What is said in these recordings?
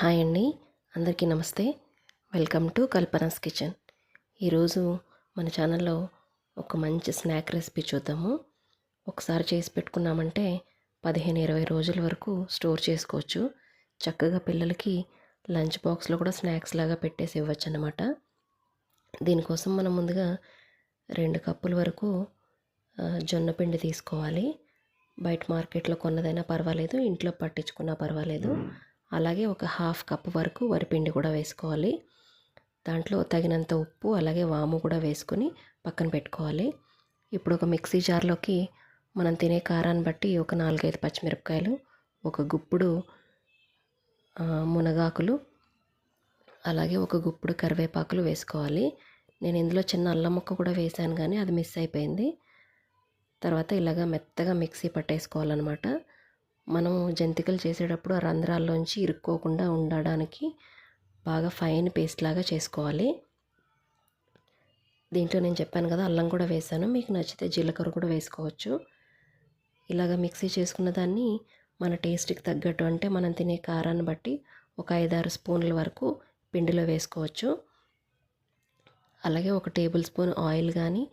Hi అండి. అందరికీ నమస్తే. Welcome to Kalpana's kitchen. ఈరోజు మన ఛానల్లో ఒక మంచి స్నాక్ రెసిపీ చూద్దాము. ఒకసారి చేసి పెట్టుకున్నామంటే పదిహేను ఇరవై రోజుల వరకు స్టోర్ చేసుకోవచ్చు. చక్కగా పిల్లలకి లంచ్ బాక్స్లో కూడా స్నాక్స్ లాగా పెట్టేసి ఇవ్వచ్చు అనమాట దీనికోసం మనం ముందుగా రెండు కప్పుల వరకు జొన్న పిండి తీసుకోవాలి. బయట మార్కెట్లో కొన్నదైనా పర్వాలేదు ఇంట్లో పట్టించుకున్నా పర్వాలేదు. అలాగే ఒక హాఫ్ కప్ వరకు వరిపిండి కూడా వేసుకోవాలి. దాంట్లో తగినంత ఉప్పు అలాగే వాము కూడా వేసుకొని పక్కన పెట్టుకోవాలి. ఇప్పుడు ఒక మిక్సీ జార్లోకి మనం తినే కారాన్ని బట్టి ఒక నాలుగైదు పచ్చిమిరపకాయలు ఒక గుప్పుడు మునగాకులు అలాగే ఒక గుప్పుడు కరివేపాకులు వేసుకోవాలి. నేను ఇందులో చిన్న అల్లం ముక్క కూడా వేశాను కానీ అది మిస్ అయిపోయింది. తర్వాత ఇలాగ మెత్తగా మిక్సీ పట్టేసుకోవాలన్నమాట. మనం జంతికలు చేసేటప్పుడు ఆ రంధ్రాల్లోంచి ఇరుక్కోకుండా ఉండడానికి బాగా ఫైన్ పేస్ట్ లాగా చేసుకోవాలి. దీంట్లో నేను చెప్పాను కదా అల్లం కూడా వేసాను. మీకు నచ్చితే జీలకర్ర కూడా వేసుకోవచ్చు. ఇలాగ మిక్సీ చేసుకున్న దాన్ని మన టేస్ట్కి తగ్గట్టు అంటే మనం తినే కారాన్ని బట్టి ఒక ఐదారు స్పూన్ల వరకు పిండిలో వేసుకోవచ్చు. అలాగే ఒక టేబుల్ స్పూన్ ఆయిల్ కానీ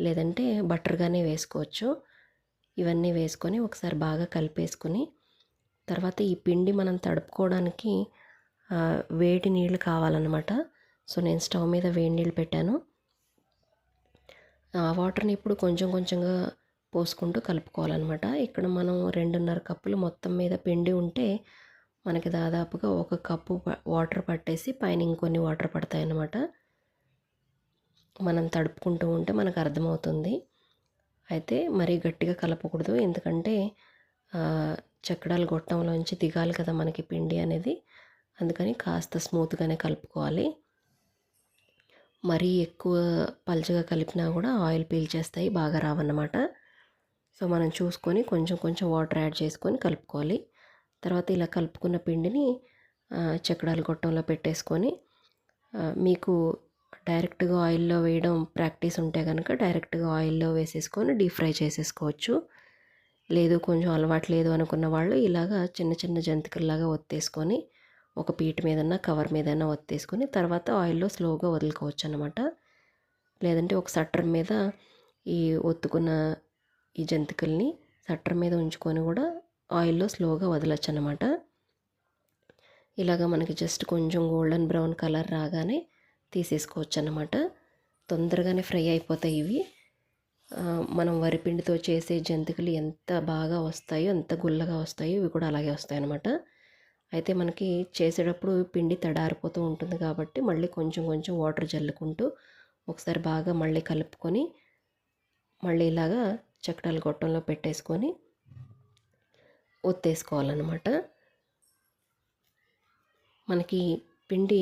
లేదంటే బటర్ కానీ వేసుకోవచ్చు. ఇవన్నీ వేసుకొని ఒకసారి బాగా కలిపేసుకొని తర్వాత ఈ పిండి మనం తడుపుకోవడానికి వేడి నీళ్ళు కావాలన్నమాట. సో నేను స్టవ్ మీద వేడి నీళ్ళు పెట్టాను. ఆ వాటర్ని ఇప్పుడు కొంచెం కొంచెంగా పోసుకుంటూ కలుపుకోవాలన్నమాట. ఇక్కడ మనం రెండున్నర కప్పులు మొత్తం మీద పిండి ఉంటే మనకి దాదాపుగా ఒక కప్పు ప- వాటర్ పట్టేసి పైన ఇంకొన్ని వాటర్ పడతాయి అన్నమాట మనం తడుపుకుంటూ ఉంటే మనకు అర్థమవుతుంది. అయితే మరీ గట్టిగా కలపకూడదు. ఎందుకంటే చక్కడాలు గొట్టంలోంచి దిగాలి కదా మనకి పిండి అనేది. అందుకని కాస్త స్మూత్గానే కలుపుకోవాలి. మరీ ఎక్కువ పలుచగా కలిపినా కూడా ఆయిల్ పీల్చేస్తాయి బాగా రావన్నమాట. సో మనం చూసుకొని కొంచెం కొంచెం వాటర్ యాడ్ చేసుకొని కలుపుకోవాలి. తర్వాత ఇలా కలుపుకున్న పిండిని ఆ, చక్రాల గొట్టంలో పెట్టేసుకొని మీకు డైరెక్ట్గా ఆయిల్లో వేయడం ప్రాక్టీస్ ఉంటే కనుక డైరెక్ట్గా ఆయిల్లో వేసేసుకొని డీప్ ఫ్రై చేసేసుకోవచ్చు. లేదు కొంచెం అలవాటు లేదు అనుకున్న వాళ్ళు ఇలాగా చిన్న చిన్న జంతికల్లాగా ఒత్తేసుకొని ఒక పీట మీదన్నా కవర్ మీదన్నా ఒత్తేసుకొని తర్వాత ఆయిల్లో స్లోగా వదులుకోవచ్చు అనమాట లేదంటే ఒక సట్టర్ మీద ఈ ఒత్తుకున్న ఈ జంతికల్ని సట్టర్ మీద ఉంచుకొని కూడా ఆయిల్లో స్లోగా వదలచ్చు అనమాట ఇలాగ మనకి జస్ట్ కొంచెం గోల్డెన్ బ్రౌన్ కలర్ రాగానే తీసేసుకోవచ్చు అనమాట తొందరగానే ఫ్రై అయిపోతాయి ఇవి. మనం వరిపిండితో చేసే జంతికలు ఎంత బాగా వస్తాయో ఎంత గుల్లగా వస్తాయో ఇవి కూడా అలాగే వస్తాయి అనమాట అయితే మనకి చేసేటప్పుడు పిండి తడారిపోతూ ఉంటుంది కాబట్టి మళ్ళీ కొంచెం కొంచెం వాటర్ జల్లుకుంటూ ఒకసారి బాగా మళ్ళీ కలుపుకొని మళ్ళీ ఇలాగా చక్రాల గొట్టంలో పెట్టేసుకొని ఒత్తేసుకోవాలన్నమాట. మనకి పిండి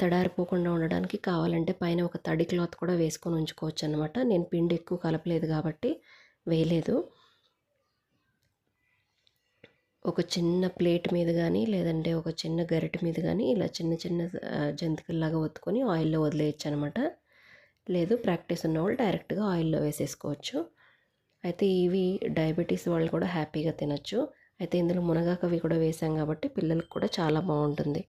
తడారిపోకుండా ఉండడానికి కావాలంటే పైన ఒక తడి క్లాత్ కూడా వేసుకొని ఉంచుకోవచ్చు అనమాట నేను పిండి ఎక్కువ కలపలేదు కాబట్టి వేయలేదు. ఒక చిన్న ప్లేట్ మీద కానీ లేదంటే ఒక చిన్న గరిటె మీద కానీ ఇలా చిన్న చిన్న జంతికల్లాగా ఒత్తుకొని ఆయిల్లో వదిలేయచ్చు అనమాట లేదు ప్రాక్టీస్ ఉన్న వాళ్ళు డైరెక్ట్గా ఆయిల్లో వేసేసుకోవచ్చు. అయితే ఇవి డయాబెటీస్ వాళ్ళు కూడా హ్యాపీగా తినచ్చు. అయితే ఇందులో మునగాకవి కూడా వేసాం కాబట్టి పిల్లలకు కూడా చాలా బాగుంటుంది.